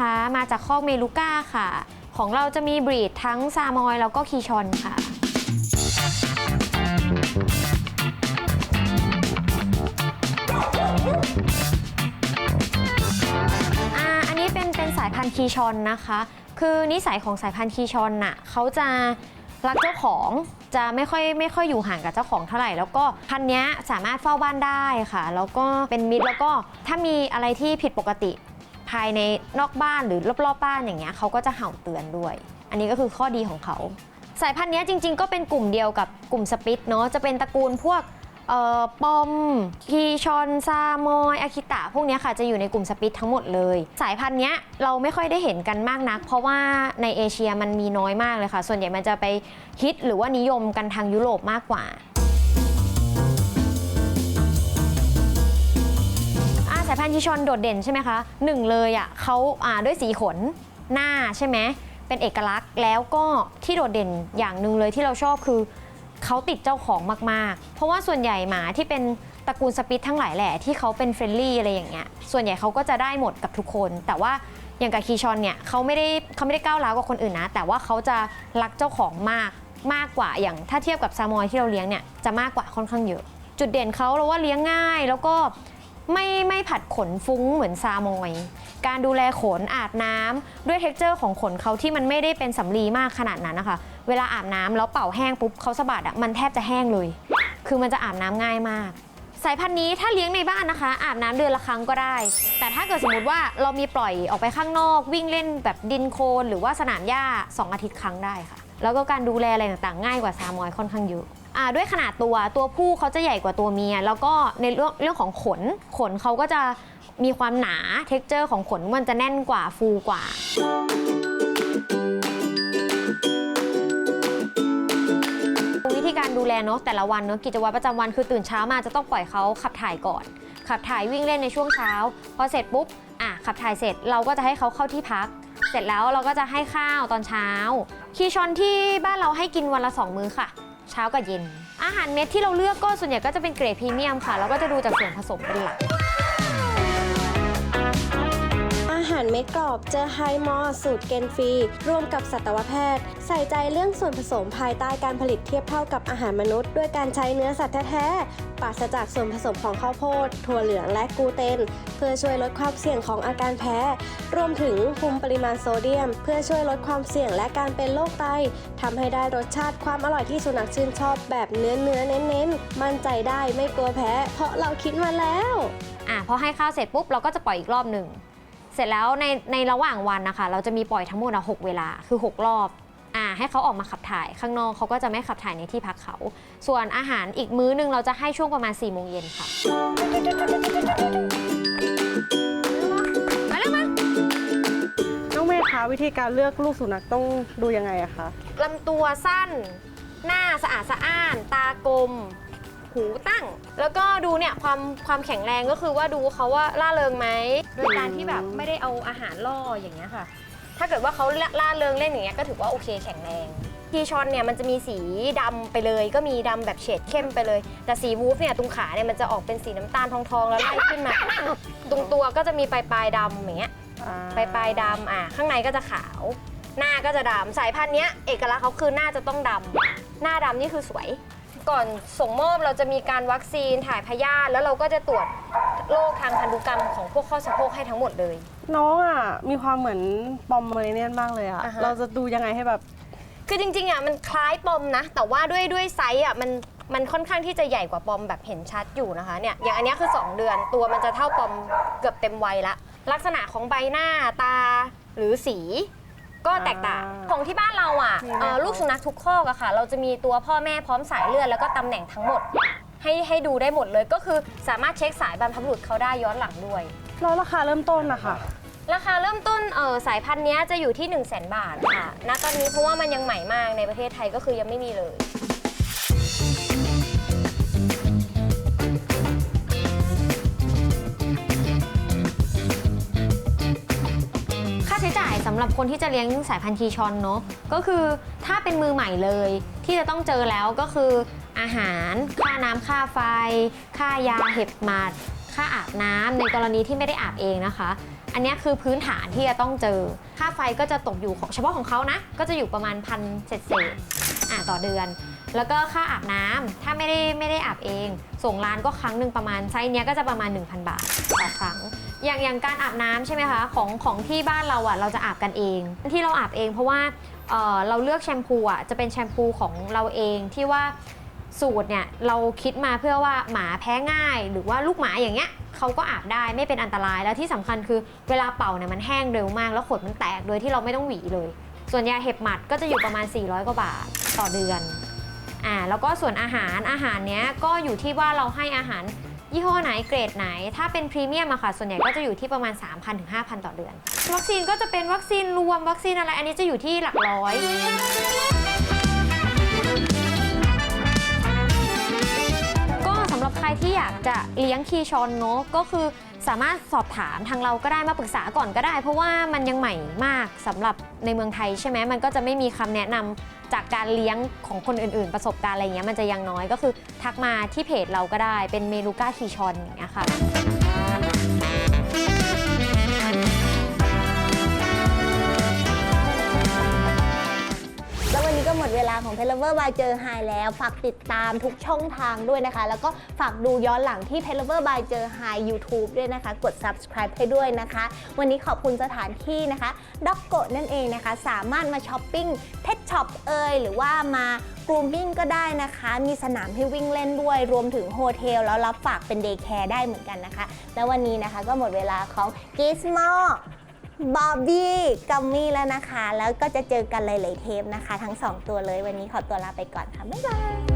คะมาจากคอกเมลูก้าค่ะ ของเราจะมีบรีดทั้งซามอยแล้วก็คีชอนค่ะ อ่า อันนี้เป็นเป็นสายพันธุ์คีชอนนะคะ คือนิสัยของสายพันธุ์คีชอนน่ะเขาจะรักเจ้าของจะไม่ค่อยไม่ค่อยอยู่ห่างกับเจ้าของเท่าไหร่ แล้วก็พันธุ์เนี้ยสามารถเฝ้าบ้านได้ค่ะ แล้วก็เป็นมิตรแล้วก็ถ้ามีอะไรที่ผิดปกติ ภายในนอกบ้านหรือรอบๆบ้านอย่างเงี้ยเขาก็จะเห่าเตือนด้วย อันนี้ก็คือข้อดีของเขา สายพันธุ์นี้จริง ๆ ก็เป็นกลุ่มเดียวกับกลุ่มสปิตเนาะจะเป็นตระกูลพวกเอ่อปอมคีชอนซามอยอาคิตะ พวกเนี้ยค่ะจะอยู่ในกลุ่มสปิตทั้งหมดเลย สายพันธุ์เนี้ยเราไม่ค่อยได้เห็นกันมากนัก เพราะว่าในเอเชียมันมีน้อยมากเลยค่ะ ส่วนใหญ่มันจะไปฮิตหรือว่านิยมกันทางยุโรปมากกว่า สายพันธุ์ชิชอนโดดเด่นใช่ไหมคะหนึ่งเลยอะเขาอ่าด้วยสีขนหน้าใช่ไหมเป็นเอกลักษณ์แล้วก็ที่โดดเด่นอย่างหนึ่งเลยที่เราชอบคือเขาติดเจ้าของมากๆ เพราะว่าส่วนใหญ่หมาที่เป็นตระกูลสปิตทั้งหลายแหละที่เขาเป็นเฟรนลี่อะไรอย่างเงี้ยส่วนใหญ่เขาก็จะได้หมดกับทุกคน แต่ว่าอย่างกับคีชอนเนี่ยเขาไม่ได้เขาไม่ได้ก้าวร้าวกับคนอื่นนะ แต่ว่าเขาจะรักเจ้าของมากมากกว่าอย่างถ้าเทียบกับซามอยที่เราเลี้ยงเนี่ยจะมากกว่าค่อนข้างเยอะ จุดเด่นเขาเราว่าเลี้ยงง่ายแล้วก็ ไม่ไม่ผัดขนฟุ้งเหมือนซามอย การดูแลขนอาบน้ำด้วยเท็กเจอร์ของขนเขาที่มันไม่ได้เป็นสำลีมากขนาดนั้นนะคะ เวลาอาบน้ำแล้วเป่าแห้งปุ๊บเขาสะบัดอะมันแทบจะแห้งเลย คือมันจะอาบน้ำง่ายมาก สายพันธุ์นี้ถ้าเลี้ยงในบ้านนะคะ อาบน้ำเดือนละครั้งก็ได้ แต่ถ้าเกิดสมมติว่าเรามีปล่อยออกไปข้างนอก วิ่งเล่นแบบดินโคลนหรือว่าสนามหญ้า2อาทิตย์ครั้งได้ค่ะ แล้วก็การดูแลอะไรต่างๆ ง่ายกว่าซามอยค่อนข้างเยอะ ด้วยขนาดตัวตัวผู้เขาจะใหญ่กว่าตัวเมีย แล้วก็ในเรื่องเรื่องของขนขนเขาก็จะมีความหนาเท็กเจอร์ของขนมันจะแน่นกว่าฟูกว่าวิธีการดูแลเนาะแต่ละวันเนาะกิจวัตรประจำวันคือตื่นเช้ามาจะต้องปล่อยเขาขับถ่ายก่อน ขับถ่ายวิ่งเล่นในช่วงเช้า พอเสร็จปุ๊บอะขับถ่ายเสร็จเราก็จะให้เขาเข้าที่พัก เสร็จแล้วเราก็จะให้ข้าวตอนเช้า คีชอนที่บ้านเราให้กินวันละ2มื้อค่ะ เช้ากับเย็น อาหารเม็ดที่เราเลือกก็ส่วนใหญ่ก็จะเป็นเกรดพรีเมียมค่ะ แล้วก็จะดูจากส่วนผสมเป็นหลัการเม็ดกรอบ เจอไฮมอร์สูตรเกนฟรีร่วมกับสัตวแพทย์ ใส่ใจเรื่องส่วนผสมภายใต้การผลิตเทียบเท่ากับอาหารมนุษย์ ด้วยการใช้เนื้อสัตว์แท้ๆปราศจากส่วนผสมของข้าวโพด ถั่วเหลืองและกลูเตน เพื่อช่วยลดความเสี่ยงของอาการแพ้ รวมถึงคุมปริมาณโซเดียม เพื่อช่วยลดความเสี่ยงและการเป็นโรคไตทำให้ได้รสชาติความอร่อยที่สุนัขชื่นชอบแบบเนื้อเนื้อเน้นๆมั่นใจได้ไม่กลัวแพ้ เพราะเราคิดมาแล้วอะพอให้ข้าวเสร็จปุ๊บเราก็จะปล่อยอีกรอบหนึ่ง เสร็จแล้วในในระหว่างวันนะคะ เราจะมีปล่อยทั้งหมดอะหกเวลาคือ 6 รอบอ่าให้เขาออกมาขับถ่ายข้างนอกเขาก็จะไม่ขับถ่ายในที่พักเขา ส่วนอาหารอีกมื้อหนึงเราจะให้ช่วงประมาณ4ี่โมงเย็นค่ะมาเร็วมาน้องเมย์คะวิธีการเลือกลูกสุนัขต้องดูยังไงอะคะลำตัวสั้น หน้าสะอาดสะอ้าน ตากลม หูตั้ง แล้วก็ดูเนี่ยความความแข็งแรงก็คือว่าดูเขาว่าล่าเริงไหมโดยการที่แบบไม่ได้เอาอาหารล่ออย่างเงี้ยค่ะ ถ้าเกิดว่าเขาล่าเริงเล่นอย่างเงี้ยก็ถือว่าโอเคแข็งแรงทีชอนเนี่ยมันจะมีสีดำไปเลย ก็มีดำแบบเฉดเข้มไปเลย แต่สีวูฟเนี่ยตรงขาเนี่ยมันจะออกเป็นสีน้ำตาลทองๆ แล้วไล่ขึ้นมา ตรงตัวก็จะมีปลายปลายๆดำอย่างเงี้ยปลายปลายๆดำอะข้างในก็จะขาว หน้าก็จะดำสายพันธุ์เนี้ยเอกลักษณ์เขาคือหน้าจะต้องดำหน้าดำนี่คือสวย ก่อนส่งมอบเราจะมีการวัคซีนถ่ายพยาธิแล้วเราก็จะตรวจโรคทางพันธุกรรมของพวกข้อสะโพกให้ทั้งหมดเลย น้องอะมีความเหมือนปอมเมอริเนียนมากเลยอะอ่าฮะ เราจะดูยังไงให้แบบ คือจริงๆอะมันคล้ายปอมนะ แต่ว่าด้วยด้วยไซส์อะมันมันค่อนข้างที่จะใหญ่กว่าปอมแบบเห็นชัดอยู่นะคะเนี่ยอย่างอันเนี้ยคือ 2 เดือนตัวมันจะเท่าปอมเกือบเต็มวัยละ ลักษณะของใบหน้าตาหรือสี ก็แตกต่างอ่าของที่บ้านเราอะมีไหมเอ่อคะลูกสุนัขทุกข้อกอะค่ะ เราจะมีตัวพ่อแม่พร้อมสายเลือดแล้วก็ตำแหน่งทั้งหมด ให้ให้ดูได้หมดเลยก็คือสามารถเช็คสายบรรพบุรุษเขาได้ย้อนหลังด้วย แล้วราคาเริ่มต้นนะคะ ราคาเริ่มต้นเออสายพันธุ์เนี้ยจะอยู่ที่ 1 0 0 0 0แบาทค่ะณตอนนี้เพราะว่ามันยังใหม่มากในประเทศไทยก็คือยังไม่มีเลยำหรับคนที่จะเลี้ยงสายพันธุ์ทีชอนเนาะก็คือถ้าเป็นมือใหม่เลย ที่จะต้องเจอแล้วก็คือ อาหารค่าน้ำค่าไฟ ค่ายาเห็บหมัด ค่าอาบน้ำในกรณีที่ไม่ได้อาบเองนะคะ อันนี้คือพื้นฐานที่จะต้องเจอ ค่าไฟก็จะตกอยู่ของเฉพาะของเขานะ ก็จะอยู่ประมาณพันเศษเศษๆอ่าต่อเดือน แล้วก็ค่าอาบน้ำถ้าไม่ได้ไม่ได้อาบเอง ส่งร้านก็ครั้งหนึ่งประมาณไซส์เนี้ยก็จะประมาณ 1,000 บาทต่อครั้ง อย่างอย่างการอาบน้ำใช่ไหมคะของของที่บ้านเราอะเราจะอาบกันเอง ที่เราอาบเองเพราะว่าเเราเลือกแชมพูอะจะเป็นแชมพูของเราเองที่ว่าสูตรเนี่ยเราคิดมาเพื่อว่าหมาแพ้ง่าย หรือว่าลูกหมาอย่างเงี้ยเขาก็อาบได้ไม่เป็นอันตรายแล้วที่สำคัญคือเวลาเป่าเนี่ยมันแห้งเร็วมาก แล้วขนมันแตกโดยที่เราไม่ต้องหวีเลย ส่วนยาเห็บหมัดก็จะอยู่ประมาณ 400 กว่าบาทต่อเดือน อ่าแล้วก็ส่วนอาหารอาหารเนี้ยก็อยู่ที่ว่าเราให้อาหารยี่ห้อไหนเกรดไหน ถ้าเป็นพรีเมียมอะค่ะ ส่วนใหญ่ก็จะอยู่ที่ประมาณ 3,000ถึง5,000 ต่อเดือน วัคซีนก็จะเป็นวัคซีนรวมวัคซีนอะไรอันนี้จะอยู่ที่หลักร้อยก็สำหรับใครที่อยากจะเลี้ยงคีชอนเนาะก็คือสามารถสอบ ถามทางเราก็ได้มาปรึกษาก่อนก็ได้ เพราะว่ามันยังใหม่มากสำหรับในเมืองไทยใช่ไหมมันก็จะไม่มีคำแนะนำจากการเลี้ยงของคนอื่นๆ ประสบการณ์อะไรเงี้ยมันจะยังน้อยก็คือทักมาที่เพจเราก็ได้เป็นเมลูก้าคีชอนอย่างเงี้ยค่ะ เวลาของ p e l o v e r by เจอไฮแล้ว ฝากติดตามทุกช่องทางด้วยนะคะ แล้วก็ฝากดูย้อนหลังที่ p e l o v e r by เจอไฮ YouTube ด้วยนะคะ กด subscribe ให้ด้วยนะคะ วันนี้ขอบคุณสถานที่นะคะด็อกโกนั่นเองนะคะ สามารถมาช้อปปิ้งเพชช็อปเอยหรือว่ามากรูมมิ่งก็ได้นะคะ มีสนามให้วิ่งเล่นด้วย รวมถึงโฮเทลแล้วรับฝากเป็นเดย์แคร์ได้เหมือนกันนะคะ แล้ววันนี้นะคะก็หมดเวลาของ Gizmo บอบบี้กัมมี่แล้วนะคะ แล้วก็จะเจอกันหลายๆเทปนะคะ ทั้ง 2 ตัวเลยวันนี้ขอตัวลาไปก่อนค่ะ บ๊ายบาย